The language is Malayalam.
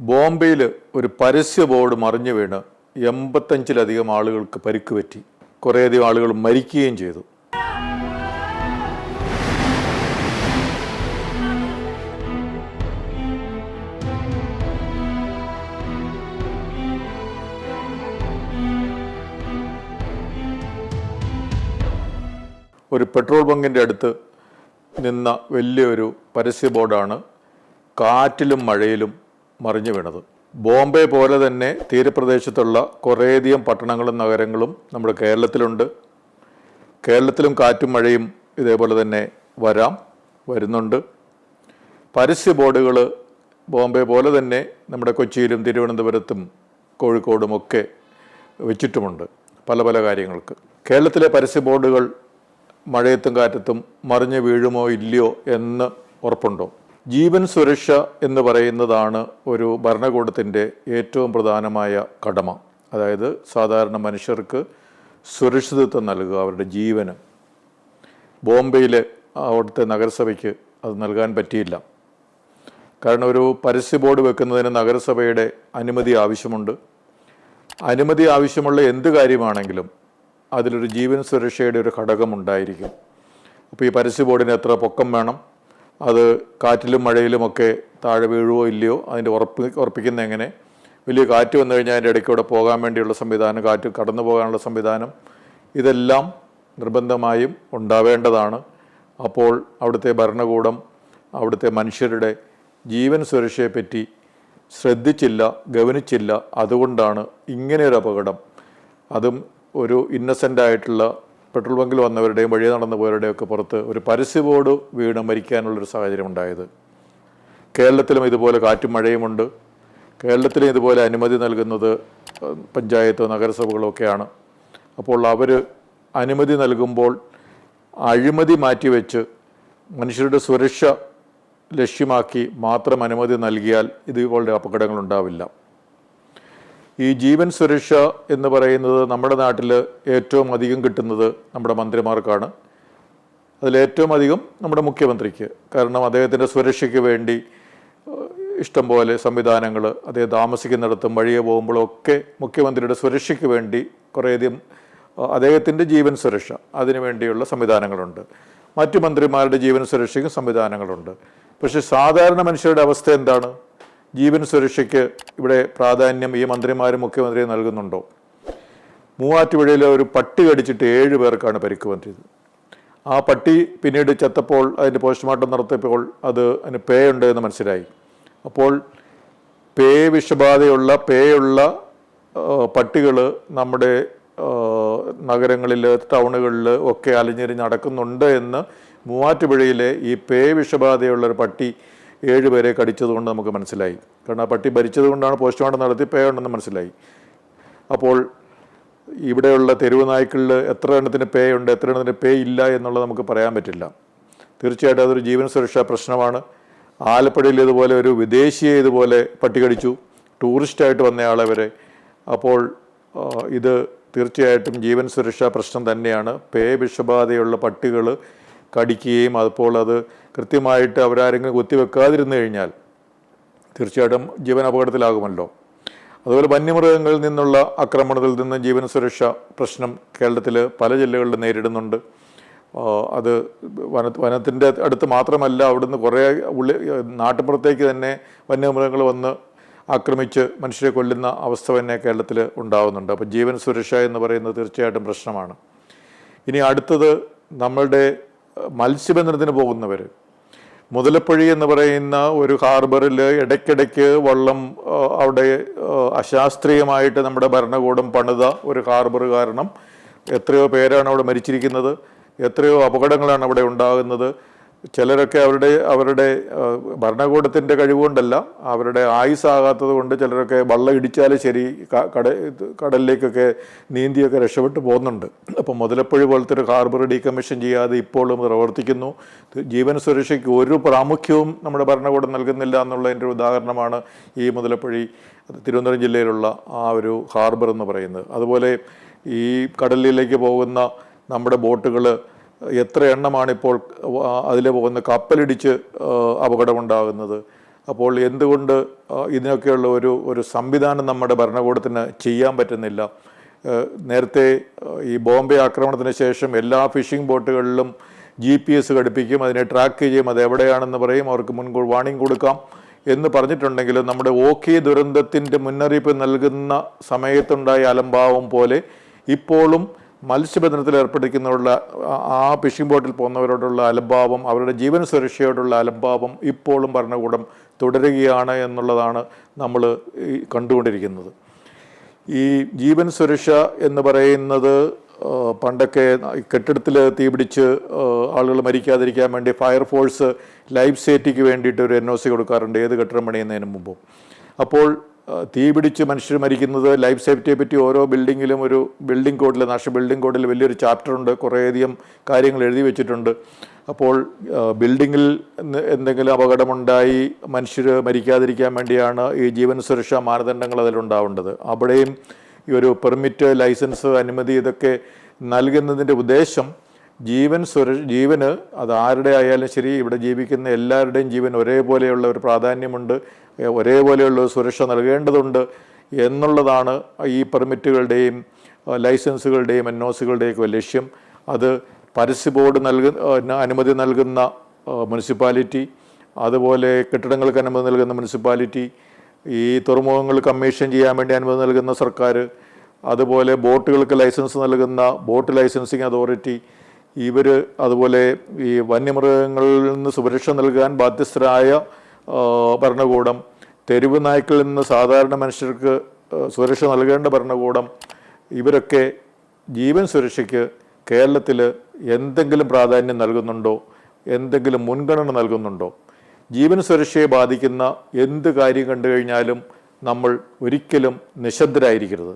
ബോംബെയിൽ ഒരു പരസ്യ ബോർഡ് മറിഞ്ഞു വീണ് എൺപത്തഞ്ചിലധികം ആളുകൾക്ക് പരിക്ക് പറ്റി കുറേയധികം ആളുകൾ മരിക്കുകയും ചെയ്തു. ഒരു പെട്രോൾ ബങ്കിന്റെ അടുത്ത് നിന്ന വലിയൊരു പരസ്യ ബോർഡാണ് കാറ്റിലും മഴയിലും മറിഞ്ഞു വീണത്. ബോംബെ പോലെ തന്നെ തീരപ്രദേശത്തുള്ള കുറേയധികം പട്ടണങ്ങളും നഗരങ്ങളും നമ്മുടെ കേരളത്തിലുണ്ട്. കേരളത്തിലും കാറ്റും മഴയും ഇതേപോലെ തന്നെ വരാം വരുന്നുണ്ട്. പരസ്യ ബോർഡുകൾ ബോംബെ പോലെ തന്നെ നമ്മുടെ കൊച്ചിയിലും തിരുവനന്തപുരത്തും കോഴിക്കോടും ഒക്കെ വെച്ചിട്ടുമുണ്ട് പല പല കാര്യങ്ങൾക്ക്. കേരളത്തിലെ പരസ്യ ബോർഡുകൾ മഴയത്തും കാറ്റത്തും മറിഞ്ഞു വീഴുമോ ഇല്ലയോ എന്ന് ഉറപ്പുണ്ടോ? ജീവൻ സുരക്ഷ എന്ന് പറയുന്നതാണ് ഒരു ഭരണകൂടത്തിന്റെ ഏറ്റവും പ്രധാനമായ കടമ. അതായത് സാധാരണ മനുഷ്യർക്ക് സുരക്ഷിതത്വം നൽകുക അവരുടെ ജീവന്. ബോംബെയിലെ അവിടുത്തെ നഗരസഭയ്ക്ക് അത് നൽകാൻ പറ്റിയില്ല. കാരണം ഒരു പരസ്യ ബോർഡ് വെക്കുന്നതിന് നഗരസഭയുടെ അനുമതി ആവശ്യമുണ്ട്. അനുമതി ആവശ്യമുള്ള എന്ത് കാര്യമാണെങ്കിലും അതിലൊരു ജീവൻ സുരക്ഷയുടെ ഒരു ഘടകം ഉണ്ടായിരിക്കും അപ്പോൾ ഈ പരസ്യ ബോർഡിന് എത്ര പൊക്കം വേണം? അത് കാറ്റിലും മഴയിലുമൊക്കെ താഴെ വീഴുവോ ഇല്ലയോ അതിന്റെ ഉറപ്പ് ഉറപ്പിക്കുന്ന എങ്ങനെ? വലിയ കാറ്റ് വന്നു കഴിഞ്ഞാൽ അതിന്റെ ഇടയ്ക്കൂടെ പോകാൻ വേണ്ടിയുള്ള സംവിധാനം കാറ്റ് കടന്നു പോകാനുള്ള സംവിധാനം ഇതെല്ലാം നിർബന്ധമായും ഉണ്ടാവേണ്ടതാണ്. അപ്പോൾ അവിടുത്തെ ഭരണകൂടം അവിടുത്തെ മനുഷ്യരുടെ ജീവൻ സുരക്ഷയെപ്പറ്റി ശ്രദ്ധിച്ചില്ല ഗവനിച്ചില്ല. അതുകൊണ്ടാണ് ഇങ്ങനെയൊരു അപകടം അതും ഒരു ഇന്നസെന്റ് ആയിട്ടുള്ള പെട്രോൾ ബങ്കിൽ വന്നവരുടെയും വഴി നടന്നു പോയവരുടെയും ഒക്കെ പുറത്ത് ഒരു പരസ്യ ബോർഡ് വീണ് മരിക്കാനുള്ളൊരു സാഹചര്യം ഉണ്ടായത്. കേരളത്തിലും ഇതുപോലെ കാറ്റും മഴയുമുണ്ട് കേരളത്തിലും ഇതുപോലെ അനുമതി നൽകുന്നത് പഞ്ചായത്തോ നഗരസഭകളോ ഒക്കെയാണ്. അപ്പോൾ അവർ അനുമതി നൽകുമ്പോൾ അഴിമതി മാറ്റിവെച്ച് മനുഷ്യരുടെ സുരക്ഷ ലക്ഷ്യമാക്കി മാത്രം അനുമതി നൽകിയാൽ ഇതുപോലുള്ള അപകടങ്ങൾ ഉണ്ടാവില്ല. ഈ ജീവൻ സുരക്ഷ എന്ന് പറയുന്നത് നമ്മുടെ നാട്ടിൽ ഏറ്റവും അധികം കിട്ടുന്നത് നമ്മുടെ മന്ത്രിമാർക്കാണ്. അതിലേറ്റവും അധികം നമ്മുടെ മുഖ്യമന്ത്രിക്ക്. കാരണം അദ്ദേഹത്തിന്റെ സുരക്ഷയ്ക്ക് വേണ്ടി ഇഷ്ടംപോലെ സംവിധാനങ്ങൾ അദ്ദേഹം താമസിക്കുന്നിടത്തും വഴിയെ പോകുമ്പോഴും ഒക്കെ മുഖ്യമന്ത്രിയുടെ സുരക്ഷയ്ക്ക് വേണ്ടി കുറേയധികം അദ്ദേഹത്തിന്റെ ജീവൻ സുരക്ഷ അതിനു വേണ്ടിയുള്ള സംവിധാനങ്ങളുണ്ട്. മറ്റു മന്ത്രിമാരുടെ ജീവൻ സുരക്ഷയ്ക്കും സംവിധാനങ്ങളുണ്ട്. പക്ഷേ സാധാരണ മനുഷ്യരുടെ അവസ്ഥ എന്താണ്? ജീവൻ സുരക്ഷയ്ക്ക് ഇവിടെ പ്രാധാന്യം ഈ മന്ത്രിമാരും മുഖ്യമന്ത്രിയും നൽകുന്നുണ്ടോ? മൂവാറ്റുപുഴയിലെ ഒരു പട്ടി കടിച്ചിട്ട് ഏഴ് പേർക്കാണ് പരിക്ക് പറ്റിയത് ആ പട്ടി പിന്നീട് ചത്തപ്പോൾ അതിന്റെ പോസ്റ്റ്മോർട്ടം നടത്തിയപ്പോൾ അത് അതിന് പേ ഉണ്ട് എന്ന് മനസ്സിലായി. അപ്പോൾ പേ വിഷബാധയുള്ള പേയുള്ള പട്ടികൾ നമ്മുടെ നഗരങ്ങളിൽ ടൗണുകളിൽ ഒക്കെ അലിഞ്ഞിരിഞ്ഞ് നടക്കുന്നുണ്ട് എന്ന് മൂവാറ്റുപുഴയിലെ ഈ പേ വിഷബാധയുള്ള ഒരു പട്ടി ഏഴുപേരെ കടിച്ചതുകൊണ്ട് നമുക്ക് മനസ്സിലായി. കാരണം ആ പട്ടി ഭരിച്ചത് കൊണ്ടാണ് പോസ്റ്റ്മോർട്ടം നടത്തി പേ ഉണ്ടെന്ന് മനസ്സിലായി. അപ്പോൾ ഇവിടെയുള്ള തെരുവ് നായ്ക്കളിൽ എത്ര എണ്ണത്തിന് പേ ഉണ്ട് എത്ര എണ്ണത്തിന് പേ ഇല്ല എന്നുള്ളത് നമുക്ക് പറയാൻ പറ്റില്ല. തീർച്ചയായിട്ടും അതൊരു ജീവൻ സുരക്ഷാ പ്രശ്നമാണ്. ആലപ്പുഴയിൽ ഇതുപോലെ ഒരു വിദേശിയെ ഇതുപോലെ പട്ടി കടിച്ചു. ടൂറിസ്റ്റായിട്ട് വന്നയാളെ വരെ അപ്പോൾ ഇത് തീർച്ചയായിട്ടും ജീവൻ സുരക്ഷാ പ്രശ്നം തന്നെയാണ്. പേ വിഷബാധയുള്ള പട്ടികൾ കടിക്കുകയും അതുപോലെ അത് കൃത്യമായിട്ട് അവരാരെങ്കിലും കുത്തിവെക്കാതിരുന്നു കഴിഞ്ഞാൽ തീർച്ചയായിട്ടും ജീവൻ അപകടത്തിലാകുമല്ലോ. അതുപോലെ വന്യമൃഗങ്ങളിൽ നിന്നുള്ള ആക്രമണത്തിൽ നിന്ന് ജീവൻ സുരക്ഷ പ്രശ്നം കേരളത്തിൽ പല ജില്ലകളിലും നേരിടുന്നുണ്ട്. അത് വന വനത്തിന്റെ അടുത്ത് മാത്രമല്ല അവിടുന്ന് കുറേ ഉള്ളി നാട്ടുപുറത്തേക്ക് തന്നെ വന്യമൃഗങ്ങൾ വന്ന് ആക്രമിച്ച് മനുഷ്യരെ കൊല്ലുന്ന അവസ്ഥ തന്നെ കേരളത്തിൽ ഉണ്ടാകുന്നുണ്ട് അപ്പോൾ ജീവൻ സുരക്ഷ എന്ന് പറയുന്നത് തീർച്ചയായിട്ടും പ്രശ്നമാണ്. ഇനി അടുത്തത് നമ്മളുടെ മത്സ്യബന്ധനത്തിന് പോകുന്നവർ മുതലപ്പുഴി എന്ന് പറയുന്ന ഒരു ഹാർബറിൽ ഇടയ്ക്കിടയ്ക്ക് വള്ളം അവിടെ അശാസ്ത്രീയമായിട്ട് നമ്മുടെ ഭരണകൂടം പണിത ഒരു ഹാർബർ കാരണം എത്രയോ പേരാണ് അവിടെ മരിച്ചിരിക്കുന്നത്. എത്രയോ അപകടങ്ങളാണ് അവിടെ ഉണ്ടാകുന്നത്. ചിലരൊക്കെ അവരുടെ അവരുടെ ഭരണകൂടത്തിന്റെ കഴിവുകൊണ്ടല്ല അവരുടെ ആയുസാകാത്തത് കൊണ്ട് ചിലരൊക്കെ വള്ളം ഇടിച്ചാൽ ശരി കട കടലിലേക്കൊക്കെ നീന്തിയൊക്കെ രക്ഷപ്പെട്ടു പോകുന്നുണ്ട്. അപ്പോൾ മുതലപ്പുഴ പോലത്തെ ഒരു ഹാർബർ ഡീകമ്മീഷൻ ചെയ്യാതെ ഇപ്പോഴും പ്രവർത്തിക്കുന്നു. ജീവൻ സുരക്ഷയ്ക്ക് ഒരു പ്രാമുഖ്യവും നമ്മുടെ ഭരണകൂടം നൽകുന്നില്ല എന്നുള്ളതിന്റെ ഉദാഹരണമാണ് ഈ മുതലപ്പുഴി തിരുവനന്തപുരം ജില്ലയിലുള്ള ആ ഒരു ഹാർബർ എന്ന് പറയുന്നത്. അതുപോലെ ഈ കടലിലേക്ക് പോകുന്ന നമ്മുടെ ബോട്ടുകൾ എത്ര എണ്ണമാണ് ഇപ്പോൾ അതിൽ പോകുന്ന കപ്പലിടിച്ച് അപകടമുണ്ടാകുന്നത്. അപ്പോൾ എന്തുകൊണ്ട് ഇതിനൊക്കെയുള്ള ഒരു ഒരു സംവിധാനം നമ്മുടെ ഭരണകൂടത്തിന് ചെയ്യാൻ പറ്റുന്നില്ല? നേരത്തെ ഈ ബോംബെ ആക്രമണത്തിന് ശേഷം എല്ലാ ഫിഷിംഗ് ബോട്ടുകളിലും ജി പി എസ് ഘടിപ്പിക്കും അതിനെ ട്രാക്ക് ചെയ്യും അത് എവിടെയാണെന്ന് പറയും അവർക്ക് മുൻകൂർ വാണിംഗ് കൊടുക്കാം എന്ന് പറഞ്ഞിട്ടുണ്ടെങ്കിലും നമ്മുടെ ഓക്കെ ദുരന്തത്തിന്റെ മുന്നറിയിപ്പ് നൽകുന്ന സമയത്തുണ്ടായ അലംഭാവം പോലെ ഇപ്പോഴും മത്സ്യബന്ധനത്തിൽ ഏർപ്പെട്ടിരിക്കുന്നവരുള്ള ആ- ഫിഷിംഗ് ബോട്ടിൽ പോകുന്നവരോടുള്ള അലംഭാവം അവരുടെ ജീവൻ സുരക്ഷയോടുള്ള അലംഭാവം ഇപ്പോഴും ഭരണകൂടം തുടരുകയാണ് എന്നുള്ളതാണ് നമ്മൾ കണ്ടുകൊണ്ടിരിക്കുന്നത്. ഈ ജീവൻ സുരക്ഷ എന്ന് പറയുന്നത് പണ്ടൊക്കെ കെട്ടിടത്തിൽ തീപിടിച്ച് ആളുകൾ മരിക്കാതിരിക്കാൻ വേണ്ടി ഫയർഫോഴ്സ് ലൈഫ് സേഫ്റ്റിക്ക് വേണ്ടിയിട്ട് ഒരു എൻ ഒ സി കൊടുക്കാറുണ്ട്. ഏത് കെട്ടിടം പണിയുന്നതിന് മുമ്പും. അപ്പോൾ തീപിടിച്ച് മനുഷ്യർ മരിക്കുന്നത് ലൈഫ് സേഫ്റ്റിയെ പറ്റി ഓരോ ബിൽഡിങ്ങിലും ഒരു ബിൽഡിംഗ് കോഡിൽ നാഷണൽ ബിൽഡിംഗ് കോഡിൽ വലിയൊരു ചാപ്റ്റർ ഉണ്ട്. കുറേയധികം കാര്യങ്ങൾ എഴുതി വെച്ചിട്ടുണ്ട്. അപ്പോൾ ബിൽഡിങ്ങിൽ എന്തെങ്കിലും അപകടമുണ്ടായി മനുഷ്യർ മരിക്കാതിരിക്കാൻ വേണ്ടിയാണ് ഈ ജീവൻ സുരക്ഷാ മാനദണ്ഡങ്ങൾ അതിലുണ്ടാവേണ്ടത്. അവിടെയും ഈ ഒരു പെർമിറ്റ് ലൈസൻസ് അനുമതി ഇതൊക്കെ നൽകുന്നതിന്റെ ഉദ്ദേശം ജീവൻ സുര ജീവന് അത് ആരുടെ ആയാലും ശരി ഇവിടെ ജീവിക്കുന്ന എല്ലാവരുടെയും ജീവൻ ഒരേപോലെയുള്ള ഒരു പ്രാധാന്യമുണ്ട്. ഒരേപോലെയുള്ള ഒരു സുരക്ഷ നൽകേണ്ടതുണ്ട് എന്നുള്ളതാണ് ഈ പെർമിറ്റുകളുടെയും ലൈസൻസുകളുടെയും എൻ ലക്ഷ്യം. അത് പരസ്യ ബോർഡ് നൽകുന്ന അനുമതി നൽകുന്ന മുനിസിപ്പാലിറ്റി അതുപോലെ കെട്ടിടങ്ങൾക്ക് അനുമതി നൽകുന്ന മുനിസിപ്പാലിറ്റി ഈ തുറമുഖങ്ങൾ കമ്മീഷൻ ചെയ്യാൻ വേണ്ടി അനുമതി നൽകുന്ന സർക്കാർ അതുപോലെ ബോട്ടുകൾക്ക് ലൈസൻസ് നൽകുന്ന ബോട്ട് ലൈസൻസിങ് അതോറിറ്റി ഇവർ അതുപോലെ ഈ വന്യമൃഗങ്ങളിൽ നിന്ന് സുരക്ഷ നൽകാൻ ബാധ്യസ്ഥരായ ഭരണകൂടം. തെരുവ് നായ്ക്കളിൽ നിന്ന് സാധാരണ മനുഷ്യർക്ക് സുരക്ഷ നൽകേണ്ട ഭരണകൂടം. ഇവരൊക്കെ ജീവൻ സുരക്ഷയ്ക്ക് കേരളത്തിൽ എന്തെങ്കിലും പ്രാധാന്യം നൽകുന്നുണ്ടോ? എന്തെങ്കിലും മുൻഗണന നൽകുന്നുണ്ടോ? ജീവൻ സുരക്ഷയെ ബാധിക്കുന്ന എന്ത് കാര്യം കണ്ടു കഴിഞ്ഞാലും നമ്മൾ ഒരിക്കലും നിശബ്ദരായിരിക്കരുത്.